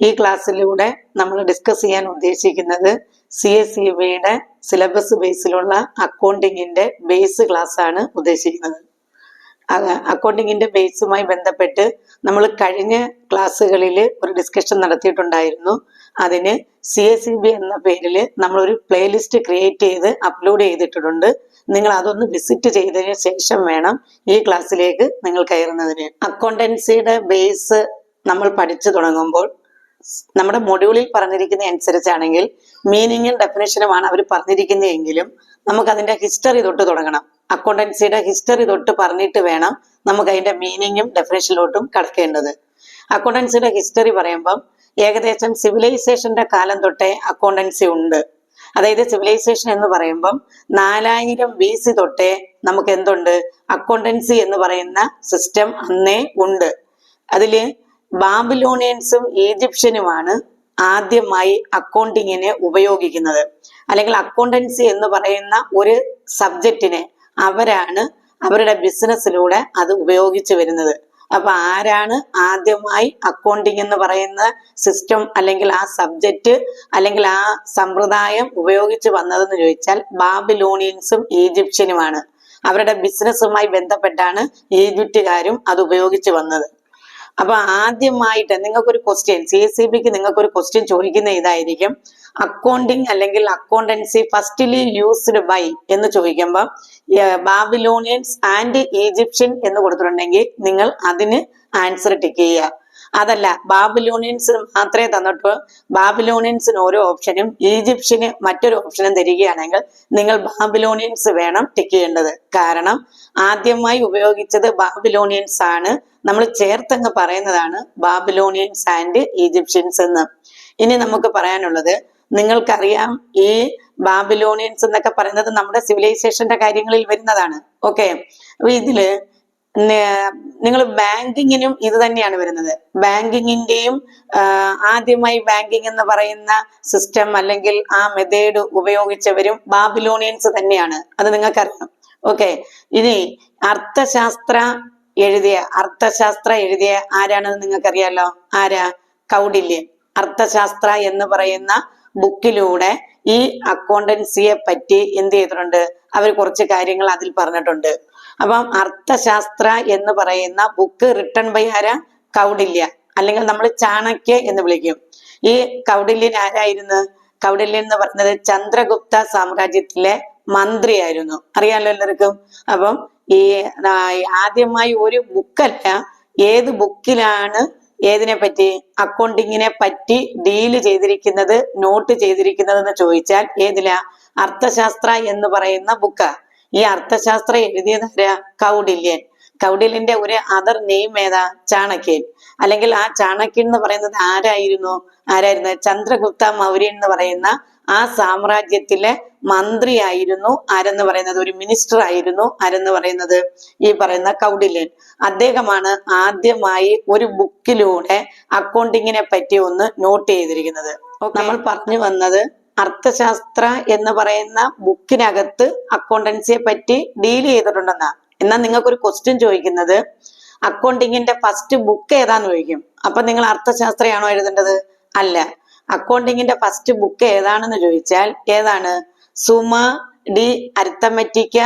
ഈ ക്ലാസ്സിലൂടെ നമ്മൾ ഡിസ്കസ് ചെയ്യാൻ ഉദ്ദേശിക്കുന്നത് സി എസ് സി ബിയുടെ സിലബസ് ബേസിലുള്ള അക്കൗണ്ടിങ്ങിന്റെ ബേസ് ക്ലാസ് ആണ് ഉദ്ദേശിക്കുന്നത്. അക്കൗണ്ടിങ്ങിന്റെ ബേസുമായി ബന്ധപ്പെട്ട് നമ്മൾ കഴിഞ്ഞ ക്ലാസ്സുകളിൽ ഒരു ഡിസ്കഷൻ നടത്തിയിട്ടുണ്ടായിരുന്നു. അതിന് സി എസ് സി ബി എന്ന പേരിൽ നമ്മളൊരു പ്ലേലിസ്റ്റ് ക്രിയേറ്റ് ചെയ്ത് അപ്ലോഡ് ചെയ്തിട്ടുണ്ട്. നിങ്ങൾ അതൊന്ന് വിസിറ്റ് ചെയ്തതിന് ശേഷം വേണം ഈ ക്ലാസ്സിലേക്ക് നിങ്ങൾ കയറുന്നതിന്. അക്കൗണ്ടൻസിയുടെ ബേസ് നമ്മൾ പഠിച്ചു തുടങ്ങുമ്പോൾ നമ്മുടെ മൊഡ്യൂളിൽ പറഞ്ഞിരിക്കുന്ന അനുസരിച്ചാണെങ്കിൽ മീനിങ്ങും ഡെഫിനേഷനുമാണ് അവർ പറഞ്ഞിരിക്കുന്നതെങ്കിലും നമുക്ക് അതിന്റെ ഹിസ്റ്ററി തൊട്ട് തുടങ്ങണം. അക്കൗണ്ടൻസിയുടെ ഹിസ്റ്ററി തൊട്ട് പറഞ്ഞിട്ട് വേണം നമുക്ക് അതിന്റെ മീനിങ്ങും ഡെഫിനേഷനിലോട്ടും കടക്കേണ്ടത്. അക്കൗണ്ടൻസിയുടെ ഹിസ്റ്ററി പറയുമ്പം ഏകദേശം സിവിലൈസേഷന്റെ കാലം തൊട്ടേ അക്കൗണ്ടൻസി ഉണ്ട്. അതായത് സിവിലൈസേഷൻ എന്ന് പറയുമ്പം നാലായിരം ബി സി തൊട്ടേ നമുക്ക് എന്തുണ്ട് അക്കൗണ്ടൻസി എന്ന് പറയുന്ന സിസ്റ്റം അന്നേ ഉണ്ട്. അതിൽ ബാബിലോണിയൻസും ഈജിപ്ഷ്യനുമാണ് ആദ്യമായി അക്കൗണ്ടിങ്ങിനെ ഉപയോഗിക്കുന്നത്. അല്ലെങ്കിൽ അക്കൗണ്ടൻസി എന്ന് പറയുന്ന ഒരു സബ്ജക്റ്റിനെ അവരാണ് അവരുടെ ബിസിനസ്സിലൂടെ അത് ഉപയോഗിച്ചു വരുന്നത്. അപ്പൊ ആരാണ് ആദ്യമായി അക്കൗണ്ടിങ് എന്ന് പറയുന്ന സിസ്റ്റം അല്ലെങ്കിൽ ആ സബ്ജക്റ്റ് അല്ലെങ്കിൽ ആ സമ്പ്രദായം ഉപയോഗിച്ച് വന്നതെന്ന് ചോദിച്ചാൽ ബാബിലോണിയൻസും ഈജിപ്ഷ്യനുമാണ്. അവരുടെ ബിസിനസ്സുമായി ബന്ധപ്പെട്ടാണ് ഈജിപ്റ്റുകാരും അത് ഉപയോഗിച്ച് വന്നത്. അപ്പൊ ആദ്യമായിട്ട് നിങ്ങൾക്കൊരു ക്വസ്റ്റ്യൻ സി എസ് സി ബിക്ക് നിങ്ങൾക്കൊരു ക്വസ്റ്റ്യൻ ചോദിക്കുന്ന ഇതായിരിക്കും. അക്കൗണ്ടിങ് അല്ലെങ്കിൽ അക്കൗണ്ടൻസി ഫസ്റ്റ്ലി യൂസ്ഡ് ബൈ എന്ന് ചോദിക്കുമ്പോൾ ബാബിലോണിയൻസ് ആൻഡ് ഈജിപ്ഷ്യൻ എന്ന് കൊടുത്തിട്ടുണ്ടെങ്കിൽ നിങ്ങൾ അതിന് ആൻസർ ടിക്ക് ചെയ്യുക. അതല്ല ബാബിലോണിയൻസ് മാത്രമേ തന്നിട്ട് ബാബിലൂണിയൻസിന് ഓരോ ഓപ്ഷനും ഈജിപ്ഷ്യന് മറ്റൊരു ഓപ്ഷനും തരികയാണെങ്കിൽ നിങ്ങൾ ബാബിലോണിയൻസ് വേണം ടിക്ക് ചെയ്യേണ്ടത്. കാരണം ആദ്യമായി ഉപയോഗിച്ചത് ബാബിലോണിയൻസ് ആണ്. നമ്മൾ ചേർത്തങ്ങ് പറയുന്നതാണ് ബാബിലോണിയൻസ് ആൻഡ് ഈജിപ്ഷ്യൻസ് എന്ന്. ഇനി നമുക്ക് പറയാനുള്ളത് നിങ്ങൾക്കറിയാം ഈ ബാബിലോണിയൻസ് എന്നൊക്കെ പറയുന്നത് നമ്മുടെ സിവിലൈസേഷന്റെ കാര്യങ്ങളിൽ വരുന്നതാണ്. ഓക്കെ അപ്പൊ ഇതിൽ നിങ്ങൾ ബാങ്കിങ്ങിനും ഇത് തന്നെയാണ് വരുന്നത്. ബാങ്കിങ്ങിന്റെയും ആദ്യമായി ബാങ്കിങ് എന്ന് പറയുന്ന സിസ്റ്റം അല്ലെങ്കിൽ ആ മെത്തേഡ് ഉപയോഗിച്ചവരും ബാബിലോണിയൻസ് തന്നെയാണ്. അത് നിങ്ങൾക്കറിയാം ഓക്കെ. ഇനി അർത്ഥശാസ്ത്ര എഴുതിയ അർത്ഥശാസ്ത്ര എഴുതിയ ആരാണെന്ന് നിങ്ങൾക്കറിയാലോ? ആരാ? കൗടില്യൻ അർത്ഥശാസ്ത്ര എന്ന് പറയുന്ന ബുക്കിലൂടെ ഈ അക്കൗണ്ടൻസിയെ പറ്റി എന്ത് ചെയ്തിട്ടുണ്ട്? അവർ കുറച്ച് കാര്യങ്ങൾ അതിൽ പറഞ്ഞിട്ടുണ്ട്. അപ്പം അർത്ഥശാസ്ത്ര എന്ന് പറയുന്ന ബുക്ക് റിട്ടൺ ബൈ ആരാ? കൗടില്യ. അല്ലെങ്കിൽ നമ്മൾ ചാണക്യ എന്ന് വിളിക്കും. ഈ കൗടില്യൻ ആരായിരുന്നു? കൗടില്യൻ എന്ന് പറഞ്ഞത് ചന്ദ്രഗുപ്ത സാമ്രാജ്യത്തിലെ മന്ത്രിയായിരുന്നു. അറിയാലോ എല്ലാവർക്കും? അപ്പം ഈ ആദ്യമായി ഒരു ബുക്കല്ല ഏത് ബുക്കിലാണ് ഏതിനെ പറ്റി? അക്കൗണ്ടിങ്ങിനെ പറ്റി ഡീൽ ചെയ്തിരിക്കുന്നത് നോട്ട് ചെയ്തിരിക്കുന്നത് എന്ന് ചോദിച്ചാൽ ഏതിലാ? അർത്ഥശാസ്ത്ര എന്ന് പറയുന്ന ബുക്കാ ഈ അർത്ഥശാസ്ത്രം എഴുതിയത് ആരാ? കൗടില്യൻ. കൗടില്യന്റെ ഒരു അതർ നെയിം ഏതാ? ചാണക്യൻ. അല്ലെങ്കിൽ ആ ചാണക്യൻ എന്ന് പറയുന്നത് ആരായിരുന്നു? ആരായിരുന്നു? ചന്ദ്രഗുപ്ത മൗര്യൻ എന്ന് പറയുന്ന ആ സാമ്രാജ്യത്തിലെ മന്ത്രിയായിരുന്നു ആരെന്ന് പറയുന്നത്? ഒരു മിനിസ്റ്റർ ആയിരുന്നു ആരെന്ന് പറയുന്നത്? ഈ പറയുന്ന കൗടില്യൻ. അദ്ദേഹമാണ് ആദ്യമായി ഒരു ബുക്കിലൂടെ അക്കൗണ്ടിങ്ങിനെ പറ്റി ഒന്ന് നോട്ട് ചെയ്തിരിക്കുന്നത്. നമ്മൾ പറഞ്ഞു വന്നത് അർത്ഥശാസ്ത്ര എന്ന് പറയുന്ന ബുക്കിനകത്ത് അക്കൗണ്ടൻസിയെ പറ്റി ഡീൽ ചെയ്തിട്ടുണ്ടെന്നാ. എന്നാൽ നിങ്ങൾക്കൊരു ക്വസ്റ്റ്യൻ ചോദിക്കുന്നത്. അക്കൗണ്ടിങ്ങിന്റെ ഫസ്റ്റ് ബുക്ക് ഏതാന്ന് ചോദിക്കും. അപ്പൊ നിങ്ങൾ അർത്ഥശാസ്ത്രയാണോ എഴുതേണ്ടത്? അല്ല. അക്കൗണ്ടിങ്ങിന്റെ ഫസ്റ്റ് ബുക്ക് ഏതാണെന്ന് ചോദിച്ചാൽ ഏതാണ്? സുമ ഡി അരിത്തമെറ്റിക്ക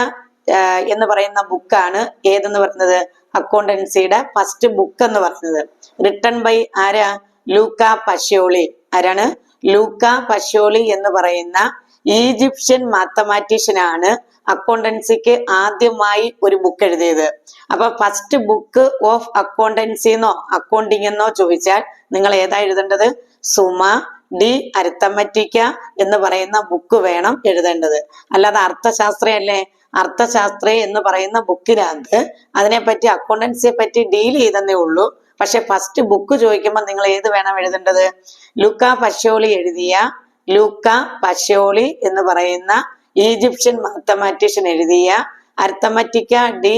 എന്ന് പറയുന്ന ബുക്കാണ് ഏതെന്ന് പറയുന്നത് അക്കൗണ്ടൻസിയുടെ ഫസ്റ്റ് ബുക്ക് എന്ന് പറയുന്നത് റിട്ടൺ ബൈ ആരാ? ലൂക്ക പശ്യോളി. ആരാണ്? ലൂക്ക പശോളി എന്ന് പറയുന്ന ഈജിപ്ഷ്യൻ മാത്തമാറ്റീഷ്യൻ ആണ് അക്കൗണ്ടൻസിക്ക് ആദ്യമായി ഒരു ബുക്ക് എഴുതിയത്. അപ്പൊ ഫസ്റ്റ് ബുക്ക് ഓഫ് അക്കൗണ്ടൻസി എന്നോ അക്കൗണ്ടിങ് എന്നോ ചോദിച്ചാൽ നിങ്ങൾ ഏതാ എഴുതേണ്ടത്? സുമ ഡി അരിത്തമറ്റിക്ക എന്ന് പറയുന്ന ബുക്ക് വേണം എഴുതേണ്ടത്. അല്ലാതെ അർത്ഥശാസ്ത്രയല്ലേ? അർത്ഥശാസ്ത്ര എന്ന് പറയുന്ന ബുക്കിനകത്ത് അതിനെപ്പറ്റി അക്കൗണ്ടൻസിയെ പറ്റി ഡീൽ ചെയ്തെന്നേ ഉള്ളൂ. പക്ഷെ ഫസ്റ്റ് ബുക്ക് ചോദിക്കുമ്പോൾ നിങ്ങൾ ഏത് വേണം എഴുതേണ്ടത്? ലുക്ക പശോളി എഴുതിയ ലൂക്ക പശോളി എന്ന് പറയുന്ന ഈജിപ്ഷ്യൻ മാത്തമാറ്റീഷ്യൻ എഴുതിയ Arithmetica de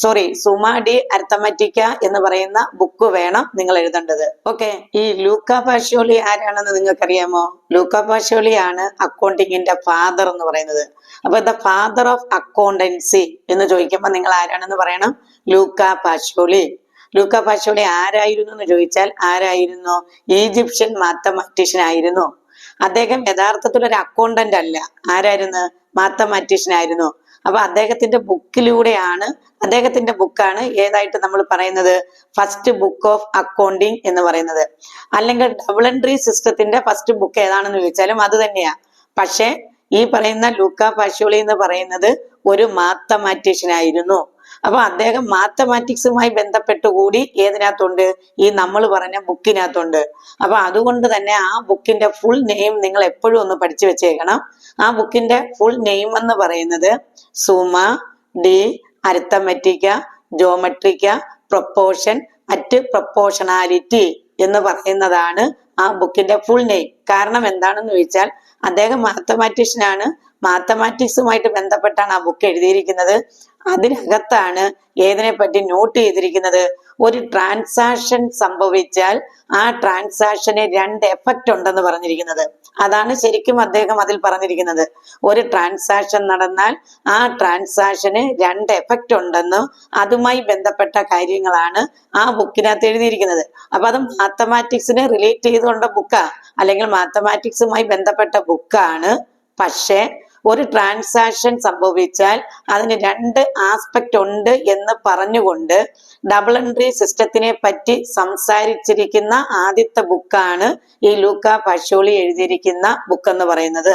sorry Summa de Arithmetica എന്ന് പറയുന്ന ബുക്ക് വേണം നിങ്ങൾ എഴുതേണ്ടത്. ഓക്കെ ഈ ലൂക്ക പാഷോളി ആരാണെന്ന് നിങ്ങൾക്ക് അറിയാമോ ലൂക്ക പാഷോളി ആണ് അക്കൗണ്ടിങ്ങിന്റെ ഫാദർ എന്ന് പറയുന്നത്. അപ്പൊ ദ ഫാദർ ഓഫ് അക്കൗണ്ടൻസി എന്ന് ചോദിക്കുമ്പോൾ നിങ്ങൾ ആരാണെന്ന് പറയണം? ലൂക്ക പാഷ്യോളി ലൂക്ക പാശോണി ആരായിരുന്നു എന്ന് ചോദിച്ചാൽ ആരായിരുന്നു? ഈജിപ്ഷ്യൻ മാത്തമാറ്റീഷ്യൻ ആയിരുന്നു അദ്ദേഹം യഥാർത്ഥത്തിൽ ഒരു അക്കൗണ്ടന്റ് അല്ല. ആരായിരുന്നു? മാത്തമാറ്റീഷ്യൻ ആയിരുന്നു അപ്പൊ അദ്ദേഹത്തിന്റെ ബുക്കിലൂടെയാണ് അദ്ദേഹത്തിന്റെ ബുക്കാണ് ഏതായിട്ട് നമ്മൾ പറയുന്നത്? ഫസ്റ്റ് ബുക്ക് ഓഫ് അക്കൗണ്ടിങ് എന്ന് പറയുന്നത്. അല്ലെങ്കിൽ ഡബിൾ എൻട്രി സിസ്റ്റത്തിന്റെ ഫസ്റ്റ് ബുക്ക് ഏതാണെന്ന് ചോദിച്ചാലും അത് തന്നെയാ. പക്ഷേ ഈ പറയുന്ന ലൂക്ക പാശോളി എന്ന് പറയുന്നത് ഒരു മാത്തമാറ്റീഷ്യൻ ആയിരുന്നു അപ്പൊ അദ്ദേഹം മാത്തമാറ്റിക്സുമായി ബന്ധപ്പെട്ട് കൂടി ഏതിനകത്തുണ്ട്? ഈ നമ്മൾ പറഞ്ഞ ബുക്കിനകത്തുണ്ട്. അപ്പൊ അതുകൊണ്ട് തന്നെ ആ ബുക്കിന്റെ ഫുൾ നെയിം നിങ്ങൾ എപ്പോഴും ഒന്ന് പഠിച്ചു വെച്ചേക്കണം. ആ ബുക്കിന്റെ ഫുൾ നെയിം എന്ന് പറയുന്നത് Summa de Arithmetica Geometrica Proportioni et Proportionalita എന്ന് പറയുന്നതാണ് ആ ബുക്കിന്റെ ഫുൾ നെയിം കാരണം എന്താണെന്ന് ചോദിച്ചാൽ അദ്ദേഹം മാത്തമാറ്റീഷ്യനാണ് മാത്തമാറ്റിക്സുമായിട്ട് ബന്ധപ്പെട്ടാണ് ആ ബുക്ക് എഴുതിയിരിക്കുന്നത്. അതിനകത്താണ് ഏതിനെ പറ്റി നോട്ട് ചെയ്തിരിക്കുന്നത്? ഒരു ട്രാൻസാക്ഷൻ സംഭവിച്ചാൽ ആ ട്രാൻസാക്ഷന് രണ്ട് എഫക്റ്റ് ഉണ്ടെന്ന് പറഞ്ഞിരിക്കുന്നത്. അതാണ് ശരിക്കും അദ്ദേഹം അതിൽ പറഞ്ഞിരിക്കുന്നത്. ഒരു ട്രാൻസാക്ഷൻ നടന്നാൽ ആ ട്രാൻസാക്ഷന് രണ്ട് എഫക്റ്റ് ഉണ്ടെന്നും അതുമായി ബന്ധപ്പെട്ട കാര്യങ്ങളാണ് ആ ബുക്കിനകത്ത് എഴുതിയിരിക്കുന്നത്. അപ്പൊ അത് മാത്തമാറ്റിക്സിനെ റിലേറ്റ് ചെയ്തുകൊണ്ട ബുക്കാ അല്ലെങ്കിൽ മാത്തമാറ്റിക്സുമായി ബന്ധപ്പെട്ട ബുക്കാണ് പക്ഷേ ഒരു ട്രാൻസാക്ഷൻ സംഭവിച്ചാൽ അതിന് രണ്ട് ആസ്പെക്ട് ഉണ്ട് എന്ന് പറഞ്ഞുകൊണ്ട് ഡബിൾ എൻട്രി സിസ്റ്റത്തിനെ പറ്റി സംസാരിച്ചിരിക്കുന്ന ആദ്യത്തെ ബുക്കാണ് ഈ ലൂക്ക പശോളി എഴുതിയിരിക്കുന്ന ബുക്ക് എന്ന് പറയുന്നത്.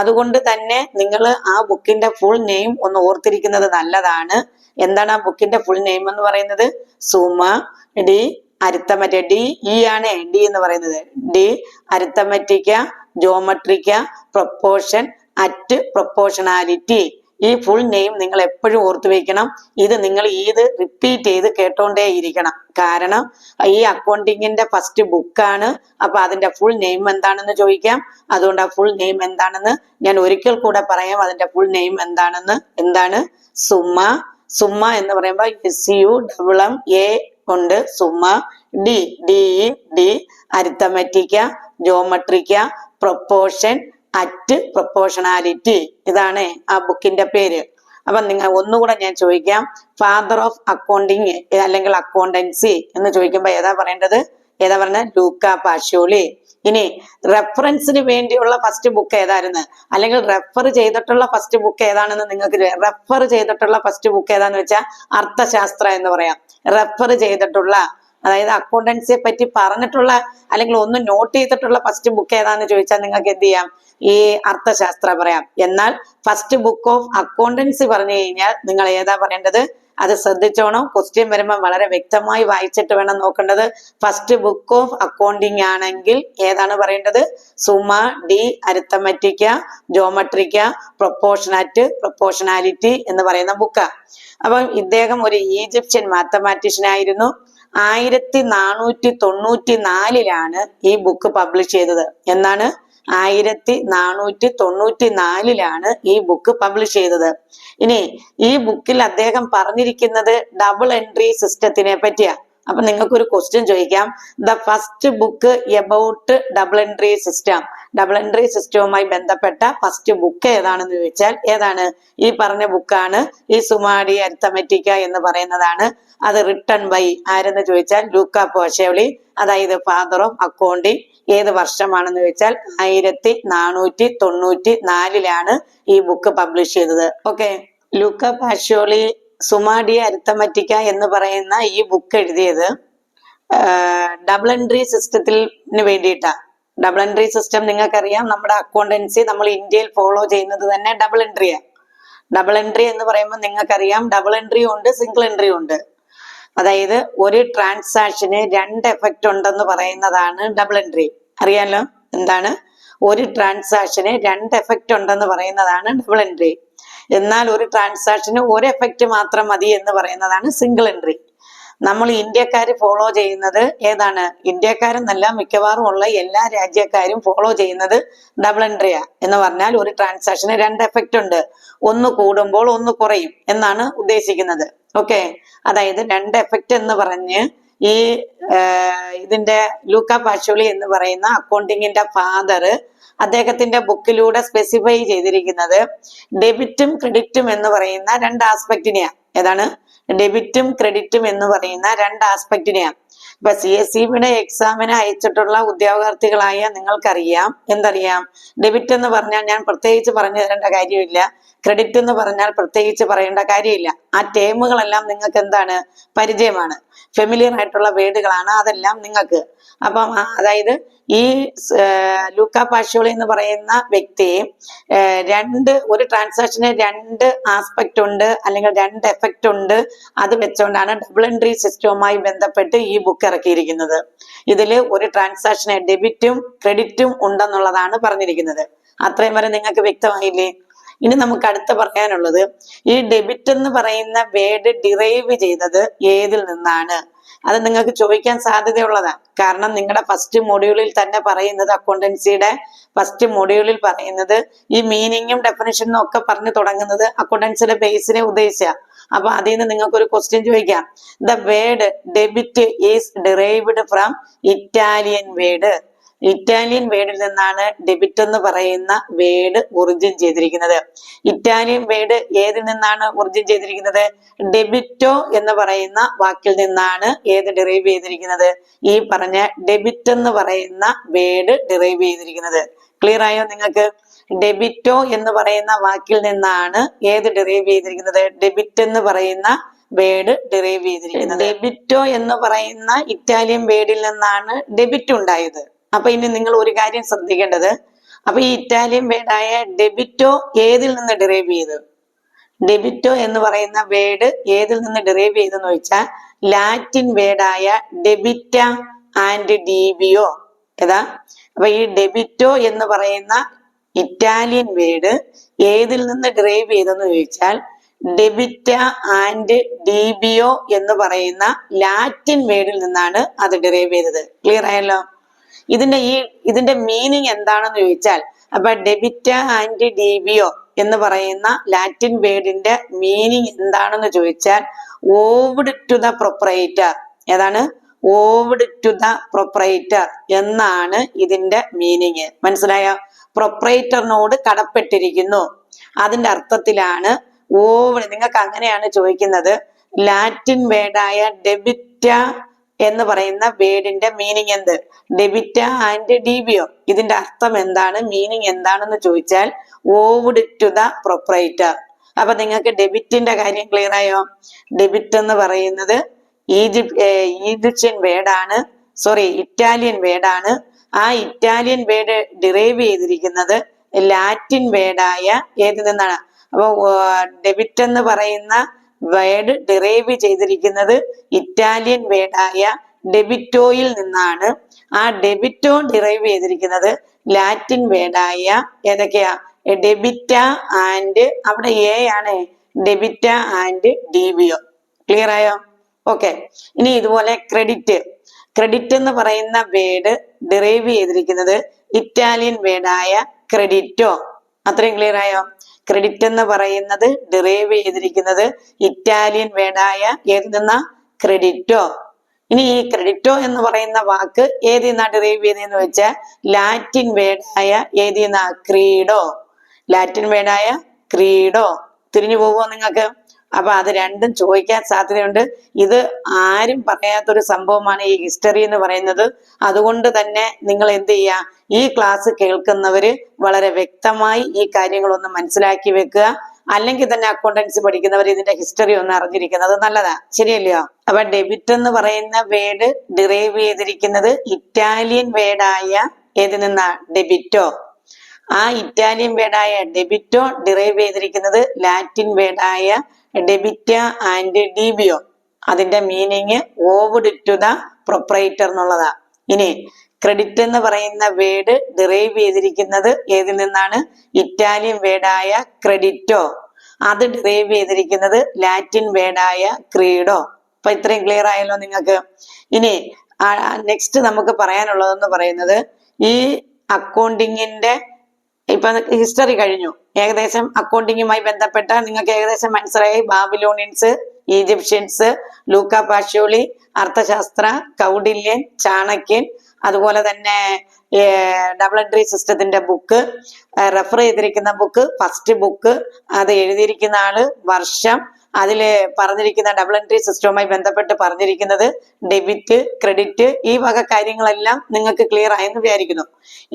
അതുകൊണ്ട് തന്നെ നിങ്ങൾ ആ ബുക്കിന്റെ ഫുൾ നെയിം ഒന്ന് ഓർത്തിരിക്കുന്നത് നല്ലതാണ്. എന്താണ് ആ ബുക്കിന്റെ ഫുൾ നെയിം എന്ന് പറയുന്നത്? Summa de Arithmetica D E ആണ് ഡി എന്ന് പറയുന്നത്. De Arithmetica Geometrica Proportioni et Proportionalita ഈ ഫുൾ നെയിം നിങ്ങൾ എപ്പോഴും ഓർത്തു വെക്കണം. ഇത് നിങ്ങൾ ഇത് റിപ്പീറ്റ് ചെയ്ത് കേട്ടോണ്ടേ ഇരിക്കണം. കാരണം ഈ അക്കൗണ്ടിങ്ങിന്റെ ഫസ്റ്റ് ബുക്കാണ് അപ്പൊ അതിന്റെ ഫുൾ നെയിം എന്താണെന്ന് ചോദിക്കാം. അതുകൊണ്ട് ആ ഫുൾ നെയിം എന്താണെന്ന് ഞാൻ ഒരിക്കൽ കൂടെ പറയാം. അതിന്റെ ഫുൾ നെയിം എന്താണെന്ന്? എന്താണ്? സുമ. സുമ എന്ന് പറയുമ്പോൾ S U double M A ഉണ്ട്. Summa. De de de Arithmetica Geometrica Proportioni et Proportionalita ഇതാണ് ആ ബുക്കിന്റെ പേര്. അപ്പൊ നിങ്ങൾ ഒന്നുകൂടെ ഞാൻ ചോദിക്കാം. ഫാദർ ഓഫ് അക്കൗണ്ടിങ് അല്ലെങ്കിൽ അക്കൗണ്ടൻസി എന്ന് ചോദിക്കുമ്പോൾ ഏതാ പറയേണ്ടത്? ഏതാ പറഞ്ഞത്? ലൂക്ക പാഷ്യോളി. ഇനി റെഫറൻസിന് വേണ്ടിയുള്ള ഫസ്റ്റ് ബുക്ക് ഏതായിരുന്നു? അല്ലെങ്കിൽ റെഫർ ചെയ്തിട്ടുള്ള ഫസ്റ്റ് ബുക്ക് ഏതാണെന്ന് നിങ്ങൾക്ക് റെഫർ ചെയ്തിട്ടുള്ള ഫസ്റ്റ് ബുക്ക് ഏതാന്ന് വെച്ചാൽ അർത്ഥശാസ്ത്ര എന്ന് പറയാം. റെഫർ ചെയ്തിട്ടുള്ള അതായത് അക്കൗണ്ടൻസിയെ പറ്റി പറഞ്ഞിട്ടുള്ള അല്ലെങ്കിൽ ഒന്ന് നോട്ട് ചെയ്തിട്ടുള്ള ഫസ്റ്റ് ബുക്ക് ഏതാന്ന് ചോദിച്ചാൽ നിങ്ങൾക്ക് എന്ത് ചെയ്യാം? ഈ അർത്ഥശാസ്ത്ര പറയാം. എന്നാൽ ഫസ്റ്റ് ബുക്ക് ഓഫ് അക്കൗണ്ടൻസി പറഞ്ഞു കഴിഞ്ഞാൽ നിങ്ങൾ ഏതാ പറയേണ്ടത്? അത് ശ്രദ്ധിച്ചോണം. ക്വസ്റ്റ്യൻ വരുമ്പോൾ വളരെ വ്യക്തമായി വായിച്ചിട്ട് വേണം നോക്കേണ്ടത്. ഫസ്റ്റ് ബുക്ക് ഓഫ് അക്കൗണ്ടിങ് ആണെങ്കിൽ ഏതാണ് പറയേണ്ടത്? Summa de arithmetica geometria proportioni proportionalita എന്ന് പറയുന്ന ബുക്കാ അപ്പം ഇദ്ദേഹം ഒരു ഈജിപ്ഷ്യൻ മാത്തമാറ്റീഷ്യൻ ആയിരുന്നു. ആയിരത്തി നാനൂറ്റി തൊണ്ണൂറ്റി നാലിലാണ് ഈ ബുക്ക് പബ്ലിഷ് ചെയ്തത്. എന്നാണ്? ആയിരത്തി നാനൂറ്റി തൊണ്ണൂറ്റി നാലിലാണ് ഈ ബുക്ക് പബ്ലിഷ് ചെയ്തത്. ഇനി ഈ ബുക്കിൽ അദ്ദേഹം പറഞ്ഞിരിക്കുന്നത് ഡബിൾ എൻട്രി സിസ്റ്റത്തിനെ പറ്റിയാ. അപ്പൊ നിങ്ങൾക്ക് ഒരു ക്വസ്റ്റ്യൻ ചോദിക്കാം. The first book about double entry system double entry സിസ്റ്റവുമായി ബന്ധപ്പെട്ട ഫസ്റ്റ് ബുക്ക് ഏതാണെന്ന് ചോദിച്ചാൽ ഏതാണ്? ഈ പറഞ്ഞ ബുക്കാണ് ഈ സുമാഡി അരിത്തമെറ്റിക്ക എന്ന് പറയുന്നതാണ്. അത് റിട്ടൺ ബൈ ആരെന്ന് ചോദിച്ചാൽ ലൂക്ക പോഷവളി അതായത് ഫാദർ ഓഫ് അക്കൗണ്ടിങ് ഏത് വർഷമാണെന്ന് ചോദിച്ചാൽ ആയിരത്തി നാനൂറ്റി തൊണ്ണൂറ്റി നാലിലാണ് ഈ ബുക്ക് പബ്ലിഷ് ചെയ്തത്. Okay Luca Pacioli Summa de Arithmetica എന്ന് പറയുന്ന ഈ ബുക്ക് എഴുതിയത് ഡബിൾ എൻട്രി സിസ്റ്റത്തിന് വേണ്ടിയിട്ടാണ്. ഡബിൾ എൻട്രി സിസ്റ്റം നിങ്ങൾക്കറിയാം. നമ്മുടെ അക്കൗണ്ടൻസി നമ്മൾ ഇന്ത്യയിൽ ഫോളോ ചെയ്യുന്നത് തന്നെ ഡബിൾ എൻട്രിയാണ് ഡബിൾ എൻട്രി എന്ന് പറയുമ്പോൾ നിങ്ങൾക്കറിയാം ഡബിൾ എൻട്രി ഉണ്ട് സിംഗിൾ എൻട്രി ഉണ്ട്. അതായത് ഒരു ട്രാൻസാക്ഷന് രണ്ട് എഫക്റ്റ് ഉണ്ടെന്ന് പറയുന്നതാണ് ഡബിൾ എൻട്രി അറിയാലോ? എന്താണ്? ഒരു ട്രാൻസാക്ഷന് രണ്ട് എഫക്റ്റ് ഉണ്ടെന്ന് പറയുന്നതാണ് ഡബിൾ എൻട്രി എന്നാൽ ഒരു ട്രാൻസാക്ഷന് ഒരു എഫക്റ്റ് മാത്രം മതി എന്ന് പറയുന്നതാണ് സിംഗിൾ എൻട്രി നമ്മൾ ഇന്ത്യക്കാർ ഫോളോ ചെയ്യുന്നത് ഏതാണ്? ഇന്ത്യക്കാരെന്നല്ല മിക്കവാറും ഉള്ള എല്ലാ രാജ്യക്കാരും ഫോളോ ചെയ്യുന്നത് ഡബിൾ എൻട്രിയാ എന്ന് പറഞ്ഞാൽ ഒരു ട്രാൻസാക്ഷന് രണ്ട് എഫക്റ്റ് ഉണ്ട്. ഒന്ന് കൂടുമ്പോൾ ഒന്ന് കുറയും എന്നാണ് ഉദ്ദേശിക്കുന്നത്. ഓക്കെ അതായത് രണ്ട് എഫക്റ്റ് എന്ന് പറഞ്ഞ് ഈ ഇതിന്റെ ലൂക്ക പാഷോളി എന്ന് പറയുന്ന അക്കൗണ്ടിങ്ങിന്റെ ഫാദർ അദ്ദേഹത്തിന്റെ ബുക്കിലൂടെ സ്പെസിഫൈ ചെയ്തിരിക്കുന്നത് ഡെബിറ്റും ക്രെഡിറ്റും എന്ന് പറയുന്ന രണ്ട് ആസ്പെക്ടിനെയാണ് ഏതാണ്? ഡെബിറ്റും ക്രെഡിറ്റും എന്ന് പറയുന്ന രണ്ട് ആസ്പെക്റ്റിനെയാണ് ഇപ്പൊ സി എസ് സി ബിയുടെ എക്സാമിന് അയച്ചിട്ടുള്ള ഉദ്യോഗാർത്ഥികളായ നിങ്ങൾക്കറിയാം. എന്തറിയാം? ഡെബിറ്റ് എന്ന് പറഞ്ഞാൽ ഞാൻ പ്രത്യേകിച്ച് പറഞ്ഞു തരേണ്ട കാര്യമില്ല. ക്രെഡിറ്റ് എന്ന് പറഞ്ഞാൽ പ്രത്യേകിച്ച് പറയേണ്ട കാര്യമില്ല. ആ ടേമുകളെല്ലാം നിങ്ങൾക്ക് എന്താണ്? പരിചയമാണ്. ഫെമിലിയർ ആയിട്ടുള്ള വേർഡുകളാണ് അതെല്ലാം നിങ്ങൾക്ക്. അപ്പം അതായത് ഈ ലൂക്ക പാഷോളി എന്ന് പറയുന്ന വ്യക്തി രണ്ട് ഒരു ട്രാൻസാക്ഷന് രണ്ട് ആസ്പെക്ട് ഉണ്ട് അല്ലെങ്കിൽ രണ്ട് എഫക്റ്റ് ഉണ്ട്. അത് വെച്ചുകൊണ്ടാണ് ഡബിൾ എൻട്രി സിസ്റ്റവുമായി ബന്ധപ്പെട്ട് ഈ ബുക്ക് ഇറക്കിയിരിക്കുന്നത്. ഇതിൽ ഒരു ട്രാൻസാക്ഷന് ഡെബിറ്റും ക്രെഡിറ്റും ഉണ്ടെന്നുള്ളതാണ് പറഞ്ഞിരിക്കുന്നത്. അത്രയും വരെ നിങ്ങൾക്ക് വ്യക്തമായില്ലേ? ഇനി നമുക്ക് അടുത്ത പറയാനുള്ളത്. ഈ ഡെബിറ്റ് എന്ന് പറയുന്ന വേർഡ് ഡിറൈവ് ചെയ്തത് ഏതിൽ നിന്നാണ്? അത് നിങ്ങൾക്ക് ചോദിക്കാൻ സാധ്യതയുള്ളതാണ്. കാരണം നിങ്ങളുടെ ഫസ്റ്റ് മൊഡ്യൂളിൽ തന്നെ പറയുന്നത് അക്കൗണ്ടൻസിയുടെ ഫസ്റ്റ് മൊഡ്യൂളിൽ പറയുന്നത് ഈ മീനിങ്ങും ഡെഫിനേഷനും ഒക്കെ പറഞ്ഞു തുടങ്ങുന്നത് അക്കൗണ്ടൻസിയുടെ ബേസിനെ ഉദ്ദേശിച്ച. അപ്പൊ അതിൽ നിന്ന് നിങ്ങൾക്ക് ഒരു ക്വസ്റ്റ്യൻ ചോദിക്കാം. The word debit is derived from Italian word Italian വേർഡിൽ നിന്നാണ് ഡെബിറ്റ് എന്ന് പറയുന്ന വേർഡ് ഒറിജിൻ ചെയ്തിരിക്കുന്നത്. ഇറ്റാലിയൻ വേർഡ് ഏതിൽ നിന്നാണ് ഒറിജിൻ ചെയ്തിരിക്കുന്നത്? ഡെബിറ്റോ എന്ന് പറയുന്ന വാക്കിൽ നിന്നാണ് ഏത് ഡിറൈവ് ചെയ്തിരിക്കുന്നത്? ഈ പറഞ്ഞ ഡെബിറ്റ് എന്ന് പറയുന്ന വേർഡ് ഡിറൈവ് ചെയ്തിരിക്കുന്നത്. ക്ലിയർ ആയോ നിങ്ങൾക്ക്? ഡെബിറ്റോ എന്ന് പറയുന്ന വാക്കിൽ നിന്നാണ് ഏത് ഡിറൈവ് ചെയ്തിരിക്കുന്നത്? ഡെബിറ്റ് എന്ന് പറയുന്ന വേർഡ് ഡിറൈവ് ചെയ്തിരിക്കുന്നത്. ഡെബിറ്റോ എന്ന് പറയുന്ന ഇറ്റാലിയൻ വേർഡിൽ നിന്നാണ് ഡെബിറ്റ് ഉണ്ടായത്. അപ്പൊ ഇനി നിങ്ങൾ ഒരു കാര്യം ശ്രദ്ധിക്കേണ്ടത്. അപ്പൊ ഈ ഇറ്റാലിയൻ വേർഡായ ഡെബിറ്റോ ഏതിൽ നിന്ന് ഡിറൈവ് ചെയ്തു? ഡെബിറ്റോ എന്ന് പറയുന്ന വേർഡ് ഏതിൽ നിന്ന് ഡിറൈവ് ചെയ്തെന്ന് വെച്ചാൽ ലാറ്റിൻ വേർഡായ ഡെബിറ്റ ആൻഡ് ഡിബിയോ ഏതാ? അപ്പൊ ഈ ഡെബിറ്റോ എന്ന് പറയുന്ന ഇറ്റാലിയൻ വേർഡ് ഏതിൽ നിന്ന് ഡ്രൈവ് ചെയ്തെന്ന് ചോദിച്ചാൽ ഡെബിറ്റ ആൻഡ് ഡിബിയോ എന്ന് പറയുന്ന ലാറ്റിൻ വേർഡിൽ നിന്നാണ് അത് ഡ്രൈവ് ചെയ്തത്. ക്ലിയർ ആയല്ലോ? ഇതിന്റെ ഈ ഇതിന്റെ മീനിങ് എന്താണെന്ന് ചോദിച്ചാൽ അപ്പൊ ഡെബിറ്റ ആൻഡ് ഡിബിയോ എന്ന് പറയുന്ന ലാറ്റിൻ വേർഡിന്റെ മീനിങ് എന്താണെന്ന് ചോദിച്ചാൽ ഓവ്ഡ് ടു ദ പ്രൊപ്പറേറ്റർ ഏതാണ്? ഓവ്ഡ് ടു ദ പ്രൊപ്പറേറ്റർ എന്നാണ് ഇതിന്റെ മീനിങ് മനസ്സിലായോ? പ്രൊപ്പറേറ്ററിനോട് കടപ്പെട്ടിരിക്കുന്നു. അതിന്റെ അർത്ഥത്തിലാണ് ഓവർ നിങ്ങൾക്ക് അങ്ങനെയാണ് ചോദിക്കുന്നത്. ലാറ്റിൻ വേർഡായ ഡെബിറ്റ എന്ന് പറയുന്ന വേർഡിന്റെ മീനിങ് എന്ത്? ഡെബിറ്റ ആൻഡ് ഡിബിയോ ഇതിന്റെ അർത്ഥം എന്താണ്? മീനിങ് എന്താണെന്ന് ചോദിച്ചാൽ ഓവ്ഡ് ടു ദ പ്രൊപ്പറേറ്റർ അപ്പൊ നിങ്ങൾക്ക് ഡെബിറ്റിന്റെ കാര്യം ക്ലിയർ ആയോ? ഡെബിറ്റ് എന്ന് പറയുന്നത് ഈജിപ്ത് ഈജിപ്ഷ്യൻ വേർഡാണ്. സോറി ഇറ്റാലിയൻ വേർഡാണ്. ആ ഇറ്റാലിയൻ വേർഡ് ഡിറൈവ് ചെയ്തിരിക്കുന്നത് ലാറ്റിൻ വേർഡായ ഏതിൽ നിന്നാണ്. അപ്പൊ ഡെബിറ്റ് എന്ന് പറയുന്ന വേർഡ് ഡിറൈവ് ചെയ്തിരിക്കുന്നത് ഇറ്റാലിയൻ വേർഡായ ഡെബിറ്റോയിൽ നിന്നാണ്. ആ ഡെബിറ്റോ ഡിറൈവ് ചെയ്തിരിക്കുന്നത് ലാറ്റിൻ വേർഡായ ഏതൊക്കെയാ? ഡെബിറ്റ ആൻഡ് അവിടെ എ ആണ്. ഡെബിറ്റ ആൻഡ് ഡിബിയോ ക്ലിയർ ആയോ? ഓക്കെ ഇനി ഇതുപോലെ ക്രെഡിറ്റ് ക്രെഡിറ്റ് എന്ന് പറയുന്ന വേർഡ് ഡിറൈവ് ചെയ്തിരിക്കുന്നത് ഇറ്റാലിയൻ വേർഡായ ക്രെഡിറ്റോ അത്രയും ക്ലിയർ ആയോ? ക്രെഡിറ്റ് എന്ന് പറയുന്നത് ഡിറൈവ് ചെയ്തിരിക്കുന്നത് ഇറ്റാലിയൻ വേർഡായ ഏതിൽ ക്രെഡിറ്റോ ഇനി ഈ ക്രെഡിറ്റോ എന്ന് പറയുന്ന വാക്ക് ഏതിൽ നിന്നാ ഡിറൈവ് ചെയ്തതെന്ന് വെച്ചാൽ ലാറ്റിൻ വേർഡായ ഏതിൽ നിന്നാ? ക്രീഡോ ലാറ്റിൻ വേർഡായ ക്രീഡോ തിരിഞ്ഞു പോകുമോ നിങ്ങൾക്ക്? അപ്പൊ അത് രണ്ടും ചോദിക്കാൻ സാധ്യതയുണ്ട്. ഇത് ആരും പറയാത്തൊരു സംഭവമാണ് ഈ ഹിസ്റ്ററി എന്ന് പറയുന്നത്. അതുകൊണ്ട് തന്നെ നിങ്ങൾ എന്ത് ചെയ്യുക ഈ ക്ലാസ് കേൾക്കുന്നവര് വളരെ വ്യക്തമായി ഈ കാര്യങ്ങളൊന്ന് മനസ്സിലാക്കി വെക്കുക. അല്ലെങ്കിൽ തന്നെ അക്കൗണ്ടൻസി പഠിക്കുന്നവർ ഇതിന്റെ ഹിസ്റ്ററി ഒന്ന് അറിഞ്ഞിരിക്കുന്നത് നല്ലതാ. ശരിയല്ലയോ? അപ്പൊ ഡെബിറ്റ് എന്ന് പറയുന്ന വേർഡ് ഡിറൈവ് ചെയ്തിരിക്കുന്നത് ഇറ്റാലിയൻ വേഡായ ഏതിൽ നിന്നാ? ഡെബിറ്റോ. ആ ഇറ്റാലിയൻ വേഡായ ഡെബിറ്റോ ഡിറൈവ് ചെയ്തിരിക്കുന്നത് ലാറ്റിൻ വേർഡായ ഡെബിറ്റ ആൻഡ് ഡിബിയോ അതിന്റെ meaning owed to the proprietor എന്നുള്ളതാ. ഇനി ക്രെഡിറ്റ് എന്ന് പറയുന്ന വേർഡ് ഡിറൈവ് ചെയ്തിരിക്കുന്നത് ഏതിൽ നിന്നാണ്? ഇറ്റാലിയൻ വേർഡായ ക്രെഡിറ്റോ അത് ഡിറൈവ് ചെയ്തിരിക്കുന്നത് ലാറ്റിൻ വേർഡായ ക്രീഡോ അപ്പൊ ഇത്രയും ക്ലിയർ ആയല്ലോ നിങ്ങൾക്ക്. ഇനി നെക്സ്റ്റ് നമുക്ക് പറയാനുള്ളതെന്ന് പറയുന്നത് ഈ അക്കൗണ്ടിങ്ങിന്റെ ഇപ്പൊ ഹിസ്റ്ററി കഴിഞ്ഞു. ഏകദേശം അക്കൗണ്ടിങ്ങുമായി ബന്ധപ്പെട്ട നിങ്ങൾക്ക് ഏകദേശം മനസ്സിലായി. ബാബിലോണിയൻസ് ഈജിപ്ഷ്യൻസ് ലൂക്ക പാഷ്യോളി അർത്ഥശാസ്ത്ര കൗഡില്യൻ ചാണക്യൻ അതുപോലെ തന്നെ ഡബിൾ എൻട്രി സിസ്റ്റത്തിന്റെ ബുക്ക് റെഫർ ചെയ്തിരിക്കുന്ന ബുക്ക് ഫസ്റ്റ് ബുക്ക് അത് എഴുതിയിരിക്കുന്ന ആൾ വർഷം അതിൽ പറഞ്ഞിരിക്കുന്ന ഡബിൾ എൻട്രി സിസ്റ്റവുമായി ബന്ധപ്പെട്ട് പറഞ്ഞിരിക്കുന്നത് ഡെബിറ്റ് ക്രെഡിറ്റ് ഈ വക കാര്യങ്ങളെല്ലാം നിങ്ങൾക്ക് ക്ലിയർ ആയെന്ന് വിചാരിക്കുന്നു.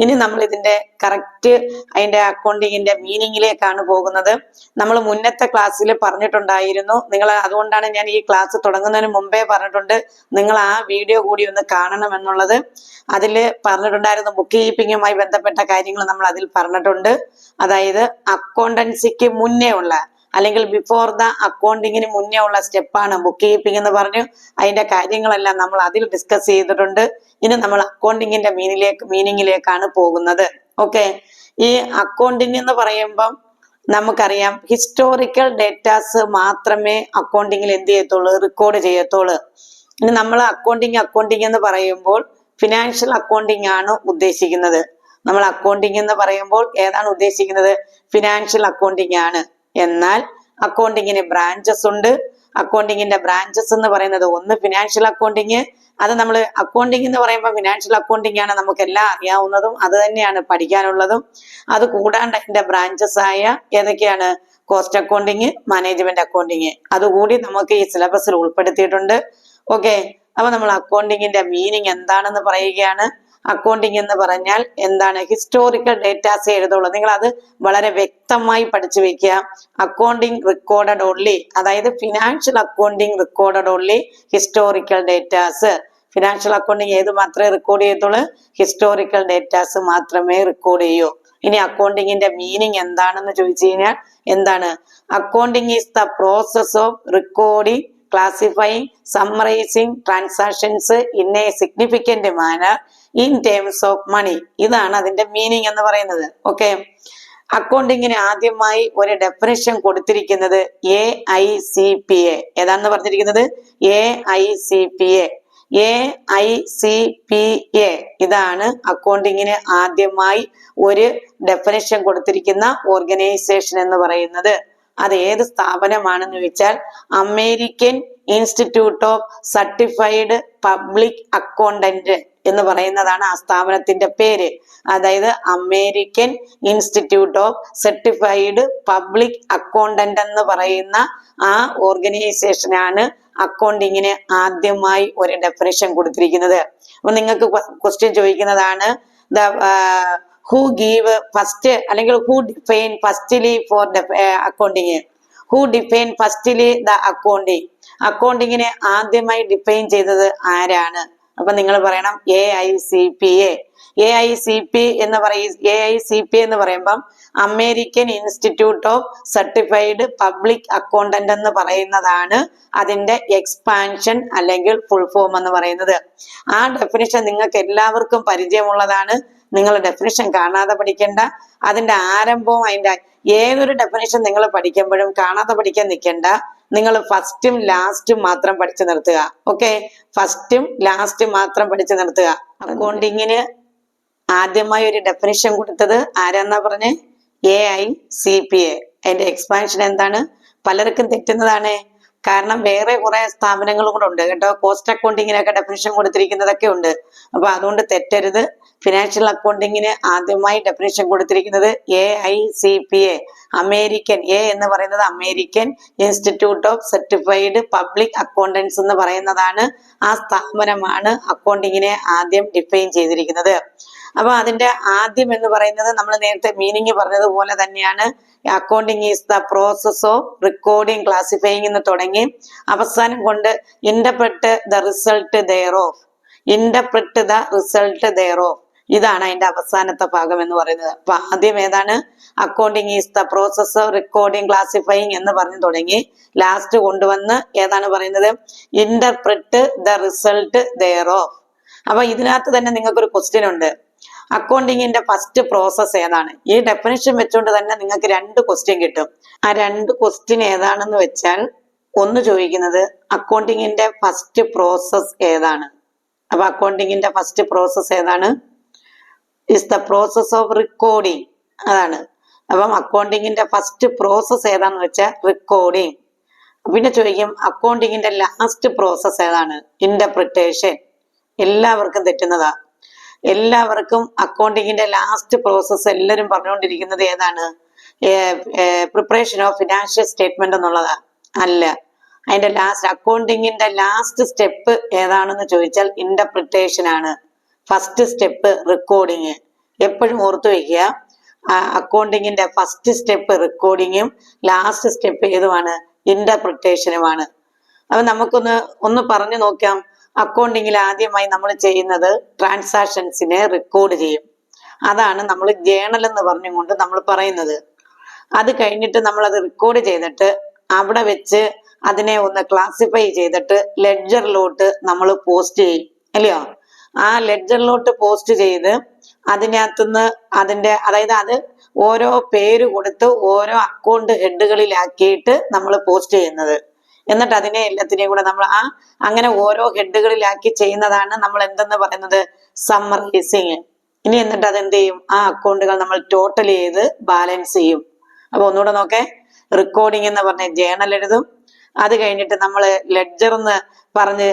ഇനി നമ്മൾ ഇതിന്റെ കറക്റ്റ് അതിന്റെ അക്കൗണ്ടിങ്ങിന്റെ മീനിങ്ങിലേക്കാണ് പോകുന്നത്. നമ്മൾ മുന്നത്തെ ക്ലാസ്സിൽ പറഞ്ഞിട്ടുണ്ടായിരുന്നു. നിങ്ങൾ അതുകൊണ്ടാണ് ഞാൻ ഈ ക്ലാസ് തുടങ്ങുന്നതിന് മുമ്പേ പറഞ്ഞിട്ടുണ്ട്. നിങ്ങൾ ആ വീഡിയോ കൂടി ഒന്ന് കാണണം എന്നുള്ളത്. അതിൽ പറഞ്ഞിട്ടുണ്ടായിരുന്നു ബുക്ക് കീപ്പിങ്ങുമായി ബന്ധപ്പെട്ട കാര്യങ്ങൾ നമ്മൾ അതിൽ പറഞ്ഞിട്ടുണ്ട്. അതായത് അക്കൗണ്ടൻസിക്ക് മുന്നേ ഉള്ള അല്ലെങ്കിൽ ബിഫോർ ദ അക്കൗണ്ടിങ്ങിന് മുന്നേ ഉള്ള സ്റ്റെപ്പാണ് ബുക്ക് കീപ്പിംഗ് എന്ന് പറഞ്ഞു. അതിന്റെ കാര്യങ്ങളെല്ലാം നമ്മൾ അതിൽ ഡിസ്കസ് ചെയ്തിട്ടുണ്ട്. ഇനി നമ്മൾ അക്കൗണ്ടിങ്ങിന്റെ മീനിലേക്ക് മീനിങ്ങിലേക്കാണ് പോകുന്നത്. ഓക്കെ ഈ അക്കൗണ്ടിങ് എന്ന് പറയുമ്പം നമുക്കറിയാം ഹിസ്റ്റോറിക്കൽ ഡേറ്റാസ് മാത്രമേ അക്കൗണ്ടിങ്ങിൽ എന്ത് ചെയ്യത്തുള്ളൂ? റെക്കോർഡ് ചെയ്യത്തുള്ളൂ. ഇനി നമ്മൾ അക്കൗണ്ടിങ് അക്കൗണ്ടിങ് എന്ന് പറയുമ്പോൾ ഫിനാൻഷ്യൽ അക്കൗണ്ടിങ് ആണ് ഉദ്ദേശിക്കുന്നത്. നമ്മൾ അക്കൗണ്ടിങ് എന്ന് പറയുമ്പോൾ ഏതാണ് ഉദ്ദേശിക്കുന്നത്? ഫിനാൻഷ്യൽ അക്കൗണ്ടിങ് ആണ്. എന്നാൽ അക്കൗണ്ടിങ്ങിന് ബ്രാഞ്ചസ് ഉണ്ട്. അക്കൗണ്ടിങ്ങിന്റെ ബ്രാഞ്ചസ് എന്ന് പറയുന്നത് ഒന്ന് ഫിനാൻഷ്യൽ അക്കൗണ്ടിങ് അത് നമ്മൾ അക്കൗണ്ടിങ് എന്ന് പറയുമ്പോൾ ഫിനാൻഷ്യൽ അക്കൗണ്ടിങ് ആണ് നമുക്ക് എല്ലാം അറിയാവുന്നതും അത് തന്നെയാണ് പഠിക്കാനുള്ളതും. അത് കൂടാണ്ട് അതിന്റെ ബ്രാഞ്ചസ് ആയ ഏതൊക്കെയാണ്? കോസ്റ്റ് അക്കൗണ്ടിങ് മാനേജ്മെന്റ് അക്കൗണ്ടിങ് അതുകൂടി നമുക്ക് ഈ സിലബസിൽ ഉൾപ്പെടുത്തിയിട്ടുണ്ട്. ഓക്കെ അപ്പൊ നമ്മൾ അക്കൗണ്ടിങ്ങിന്റെ മീനിങ് എന്താണെന്ന് പറയുകയാണ്. അക്കൗണ്ടിങ് എന്ന് പറഞ്ഞാൽ എന്താണ് ഹിസ്റ്റോറിക്കൽ ഡേറ്റാസ് എഴുതുള്ളൂ. നിങ്ങൾ അത് വളരെ വ്യക്തമായി പഠിച്ചു വെക്കുക. അക്കൗണ്ടിങ് റെക്കോർഡഡ് ഓൺലി അതായത് financial accounting recorded only historical datas financial accounting ഏത് മാത്രമേ റെക്കോർഡ് ചെയ്യത്തുള്ളൂ? ഹിസ്റ്റോറിക്കൽ ഡേറ്റാസ് മാത്രമേ റെക്കോർഡ് ചെയ്യൂ. ഇനി അക്കൗണ്ടിങ്ങിന്റെ മീനിങ് എന്താണെന്ന് ചോദിച്ചു കഴിഞ്ഞാൽ എന്താണ്? Accounting is the process of recording classifying summarising transactions in a significant manner in terms of money ഇതാണ് അതിന്റെ മീനിങ് എന്ന് പറയുന്നത്. ഓക്കെ അക്കൗണ്ടിങ്ങിന് ആദ്യമായി ഒരു ഡെഫിനേഷൻ കൊടുത്തിരിക്കുന്നത് A I C P A ഏതാണെന്ന് പറഞ്ഞിരിക്കുന്നത്? A I C P A A I C P A ഇതാണ് അക്കൗണ്ടിങ്ങിന് ആദ്യമായി ഒരു ഡെഫിനേഷൻ കൊടുത്തിരിക്കുന്ന ഓർഗനൈസേഷൻ എന്ന് പറയുന്നത്. അത് ഏത് സ്ഥാപനമാണെന്ന് വെച്ചാൽ American Institute of Certified Public Accountant എന്ന് പറയുന്നതാണ് ആ സ്ഥാപനത്തിന്റെ പേര്. അതായത് American Institute of Certified Public Accountant എന്ന് പറയുന്ന ആ ഓർഗനൈസേഷനാണ് അക്കൗണ്ടിങ്ങിന് ആദ്യമായി ഒരു ഡെഫിനേഷൻ കൊടുത്തിരിക്കുന്നത്. അപ്പൊ നിങ്ങൾക്ക് ക്വസ്റ്റ്യൻ ചോദിക്കുന്നതാണ് ദ ഹു ഗീവ് ഫസ്റ്റ് അല്ലെങ്കിൽ who define firstly for accounting who define firstly the accounting അക്കൗണ്ടിങ്ങിനെ ആദ്യമായി ഡിഫൈൻ ചെയ്തത് ആരാണ്? അപ്പൊ നിങ്ങൾ പറയണം A I C P A A I C P എന്ന് പറയും എ ഐ സി പി എന്ന് പറയുമ്പം American Institute of Certified Public Accountant എന്ന് പറയുന്നതാണ് അതിന്റെ എക്സ്പാൻഷൻ അല്ലെങ്കിൽ ഫുൾ ഫോം എന്ന് പറയുന്നത്. ആ ഡെഫിനിഷൻ നിങ്ങൾക്ക് എല്ലാവർക്കും പരിചയമുള്ളതാണ്. നിങ്ങൾ ഡെഫിനിഷൻ കാണാതെ പഠിക്കേണ്ട. അതിന്റെ ആരംഭവും അതിന്റെ ഏതൊരു ഡെഫിനിഷൻ നിങ്ങൾ പഠിക്കുമ്പോഴും കാണാതെ പഠിക്കാൻ നിൽക്കേണ്ട. നിങ്ങൾ ഫസ്റ്റും ലാസ്റ്റും മാത്രം പഠിച്ചു നിർത്തുക. ഓക്കെ? ഫസ്റ്റും ലാസ്റ്റും മാത്രം പഠിച്ചു നിർത്തുക. അക്കൗണ്ടിങ്ങിന് ആദ്യമായി ഒരു ഡെഫിനിഷൻ കൊടുത്തത് ആരാന്നാ പറഞ്ഞേ? A I C P A അതിന്റെ എക്സ്പാൻഷൻ എന്താണ്? പലർക്കും തെറ്റുന്നതാണ്. കാരണം വേറെ കുറെ സ്ഥാപനങ്ങളും കൂടെ ഉണ്ട് കേട്ടോ. കോസ്റ്റ് അക്കൗണ്ടിങ്ങിനൊക്കെ ഡെഫിനേഷൻ കൊടുത്തിരിക്കുന്നതൊക്കെ ഉണ്ട്. അപ്പൊ അതുകൊണ്ട് തെറ്റരുത്. ഫിനാൻഷ്യൽ അക്കൗണ്ടിങ്ങിന് ആദ്യമായി ഡെഫിനേഷൻ കൊടുത്തിരിക്കുന്നത് A I C P A American. A എന്ന് പറയുന്നത് American Institute of Certified Public Accountants എന്ന് പറയുന്നതാണ് ആ സ്ഥാപനമാണ് അക്കൗണ്ടിങ്ങിനെ ആദ്യം ഡിഫൈൻ ചെയ്തിരിക്കുന്നത്. അപ്പൊ അതിന്റെ ആദ്യം എന്ന് പറയുന്നത് നമ്മൾ നേരത്തെ മീനിങ് പറഞ്ഞതുപോലെ തന്നെയാണ്. Accounting is the process of recording classifying എന്ന് തുടങ്ങി അവസാനം കൊണ്ട് interpret the result thereof the result thereof ഇതാണ് അതിന്റെ അവസാനത്തെ ഭാഗം എന്ന് പറയുന്നത്. അപ്പൊ ആദ്യം ഏതാണ്? Accounting is the process recording classifying എന്ന് പറഞ്ഞു തുടങ്ങി ലാസ്റ്റ് കൊണ്ടുവന്ന് ഏതാണ് പറയുന്നത്? Interpret the result thereof അപ്പൊ ഇതിനകത്ത് തന്നെ നിങ്ങൾക്ക് ഒരു ക്വസ്റ്റ്യൻ ഉണ്ട്. അക്കൗണ്ടിങ്ങിന്റെ ഫസ്റ്റ് പ്രോസസ് ഏതാണ്? ഈ ഡെഫിനിഷൻ വെച്ചുകൊണ്ട് തന്നെ നിങ്ങൾക്ക് രണ്ട് ക്വസ്റ്റ്യൻ കിട്ടും. ആ രണ്ട് ക്വസ്റ്റ്യൻ ഏതാണെന്ന് വെച്ചാൽ ഒന്ന് ചോദിക്കുന്നത് അക്കൗണ്ടിങ്ങിന്റെ ഫസ്റ്റ് പ്രോസസ് ഏതാണ്? അപ്പൊ അക്കൗണ്ടിങ്ങിന്റെ ഫസ്റ്റ് പ്രോസസ് ഏതാണ്? Is the process of recording അതാണ്. അപ്പം അക്കൗണ്ടിങ്ങിന്റെ ഫസ്റ്റ് പ്രോസസ് ഏതാന്ന് വെച്ചാൽ റെക്കോർഡിങ് പിന്നെ ചോദിക്കും അക്കൗണ്ടിങ്ങിന്റെ ലാസ്റ്റ് പ്രോസസ് ഏതാണ്? ഇന്റർപ്രിട്ടേഷൻ എല്ലാവർക്കും തെറ്റുന്നതാ. എല്ലാവർക്കും അക്കൗണ്ടിങ്ങിന്റെ ലാസ്റ്റ് പ്രോസസ്സ് എല്ലാവരും പറഞ്ഞുകൊണ്ടിരിക്കുന്നത് ഏതാണ്? പ്രിപ്പറേഷൻ ഓഫ് ഫിനാൻഷ്യൽ സ്റ്റേറ്റ്മെന്റ് എന്നുള്ളതാ. അല്ല. അതിന്റെ ലാസ്റ്റ് അക്കൗണ്ടിങ്ങിന്റെ ലാസ്റ്റ് സ്റ്റെപ്പ് ഏതാണെന്ന് ചോദിച്ചാൽ ഇന്റർപ്രിട്ടേഷൻ ആണ്. ഫസ്റ്റ് സ്റ്റെപ്പ് റെക്കോർഡിങ് എപ്പോഴും ഓർത്തു വയ്ക്കുക അക്കൗണ്ടിങ്ങിന്റെ ഫസ്റ്റ് സ്റ്റെപ്പ് റെക്കോർഡിങ്ങും ലാസ്റ്റ് സ്റ്റെപ്പ് ഏതുമാണ്? ഇന്റർപ്രിട്ടേഷനുമാണ് അപ്പൊ നമുക്കൊന്ന് ഒന്ന് പറഞ്ഞു നോക്കാം. അക്കൗണ്ടിങ്ങിൽ ആദ്യമായി നമ്മൾ ചെയ്യുന്നത് ട്രാൻസാക്ഷൻസിനെ റെക്കോർഡ് ചെയ്യും. അതാണ് നമ്മൾ ജേണൽ എന്ന് പറഞ്ഞുകൊണ്ട് നമ്മൾ പറയുന്നത്. അത് കഴിഞ്ഞിട്ട് നമ്മൾ അത് റെക്കോർഡ് ചെയ്തിട്ട് അവിടെ വെച്ച് അതിനെ ഒന്ന് ക്ലാസിഫൈ ചെയ്തിട്ട് ലെഡ്ജറിലോട്ട് നമ്മൾ പോസ്റ്റ് ചെയ്യും. അല്ലയോ? ആ ലെഡ്ജറിലോട്ട് പോസ്റ്റ് ചെയ്ത് അതിനകത്തുനിന്ന് അതിന്റെ അതായത് അത് ഓരോ പേര് കൊടുത്ത് ഓരോ അക്കൗണ്ട് ഹെഡുകളിലാക്കിയിട്ട് നമ്മൾ പോസ്റ്റ് ചെയ്യുന്നത്. എന്നിട്ട് അതിനെ എല്ലാത്തിനെയും കൂടെ നമ്മൾ ആ അങ്ങനെ ഓരോ ഹെഡുകളിലാക്കി ചെയ്യുന്നതാണ് നമ്മൾ എന്തെന്ന് പറയുന്നത്? സമ്മറൈസിങ് ഇനി എന്നിട്ട് അത് എന്ത് ചെയ്യും? ആ അക്കൗണ്ടുകൾ നമ്മൾ ടോട്ടൽ ചെയ്ത് ബാലൻസ് ചെയ്യും. അപ്പൊ ഒന്നുകൂടെ നോക്കേ. റെക്കോർഡിംഗ് എന്ന് പറഞ്ഞ ജേണൽ എഴുതും. അത് കഴിഞ്ഞിട്ട് നമ്മൾ ലെഡ്ജർ എന്ന് പറഞ്ഞ്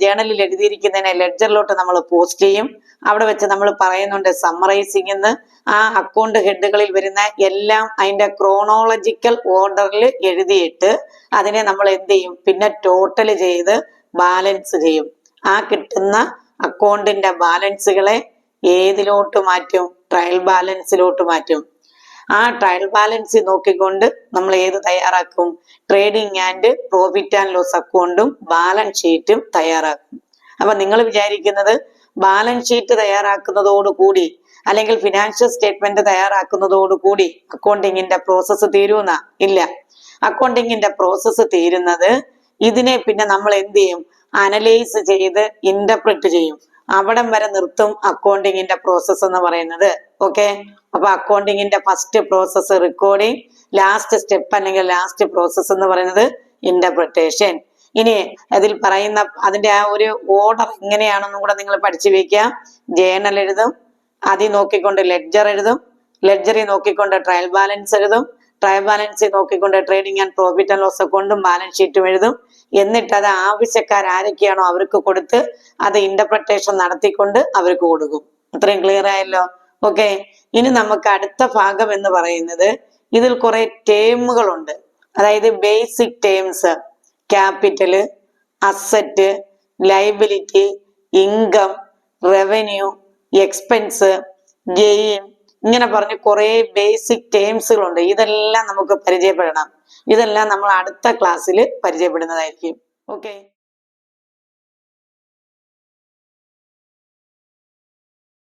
ജേണലിൽ എഴുതിയിരിക്കുന്നതിനെ ലെഡ്ജറിലോട്ട് നമ്മൾ പോസ്റ്റ് ചെയ്യും. അവിടെ വെച്ച് നമ്മൾ പറയുന്നുണ്ട് സമ്മറൈസിംഗ് എന്ന്. ആ അക്കൗണ്ട് ഹെഡുകളിൽ വരുന്ന എല്ലാം അതിന്റെ ക്രോണോളജിക്കൽ ഓർഡറിൽ എഴുതിയിട്ട് അതിനെ നമ്മൾ എന്ത് ചെയ്യും? പിന്നെ ടോട്ടൽ ചെയ്ത് ബാലൻസ് ചെയ്യും. ആ കിട്ടുന്ന അക്കൗണ്ടിന്റെ ബാലൻസുകളെ ഏതിലോട്ട് മാറ്റും? ട്രയൽ ബാലൻസിലോട്ട് മാറ്റും. ആ ട്രയൽ ബാലൻസ് നോക്കിക്കൊണ്ട് നമ്മൾ ഏത് തയ്യാറാക്കും? Trading and profit and loss അക്കൗണ്ടും ബാലൻസ് ഷീറ്റും തയ്യാറാക്കും. അപ്പൊ നിങ്ങൾ വിചാരിക്കുന്നത് ബാലൻസ് ഷീറ്റ് തയ്യാറാക്കുന്നതോടുകൂടി അല്ലെങ്കിൽ ഫിനാൻഷ്യൽ സ്റ്റേറ്റ്മെന്റ് തയ്യാറാക്കുന്നതോടുകൂടി അക്കൗണ്ടിങ്ങിന്റെ പ്രോസസ്സ് തീരുന്ന? ഇല്ല. അക്കൗണ്ടിങ്ങിന്റെ പ്രോസസ്സ് തീരുന്നത് ഇതിനെ പിന്നെ നമ്മൾ എന്ത് ചെയ്യും? അനലൈസ് ചെയ്ത് ഇന്റർപ്രിറ്റ് ചെയ്യും. അവിടം വരെ നിർത്തും അക്കൗണ്ടിങ്ങിന്റെ പ്രോസസ്സ് എന്ന് പറയുന്നത്. ഓക്കെ അപ്പൊ അക്കൗണ്ടിങ്ങിന്റെ first process recording last step അല്ലെങ്കിൽ ലാസ്റ്റ് പ്രോസസ്സ് എന്ന് പറയുന്നത് ഇന്റർപ്രിട്ടേഷൻ ഇനി അതിൽ പറയുന്ന അതിന്റെ ആ ഒരു ഓർഡർ എങ്ങനെയാണെന്നും കൂടെ നിങ്ങൾ പഠിച്ചു വെക്കുക. ജേണൽ എഴുതും അതി നോക്കിക്കൊണ്ട് ലെഡ്ജർ എഴുതും ലെഡ്ജറി നോക്കിക്കൊണ്ട് ട്രയൽ ബാലൻസ് എഴുതും ട്രയൽ ബാലൻസ് നോക്കിക്കൊണ്ട് trading and profit and loss അക്കൗണ്ടും ബാലൻസ് ഷീറ്റും എഴുതും. എന്നിട്ട് അത് ആവശ്യക്കാർ ആരൊക്കെയാണോ അവർക്ക് കൊടുത്ത് അത് ഇന്റർപ്രിട്ടേഷൻ നടത്തിക്കൊണ്ട് അവർക്ക് കൊടുക്കും. അത്രയും ക്ലിയർ ആയല്ലോ? ഓക്കെ? ഇനി നമുക്ക് അടുത്ത ഭാഗം എന്ന് പറയുന്നത് ഇതിൽ കുറെ ടേമുകളുണ്ട് അതായത് basic terms capital asset liability income revenue expense gain ഇങ്ങനെ പറഞ്ഞ് കുറെ ബേസിക് ടേംസുകളുണ്ട് ഇതെല്ലാം നമുക്ക് പരിചയപ്പെടണം. ഇതെല്ലാം നമ്മൾ അടുത്ത ക്ലാസ്സിൽ പരിചയപ്പെടുന്നതായിരിക്കും. ഓക്കെ?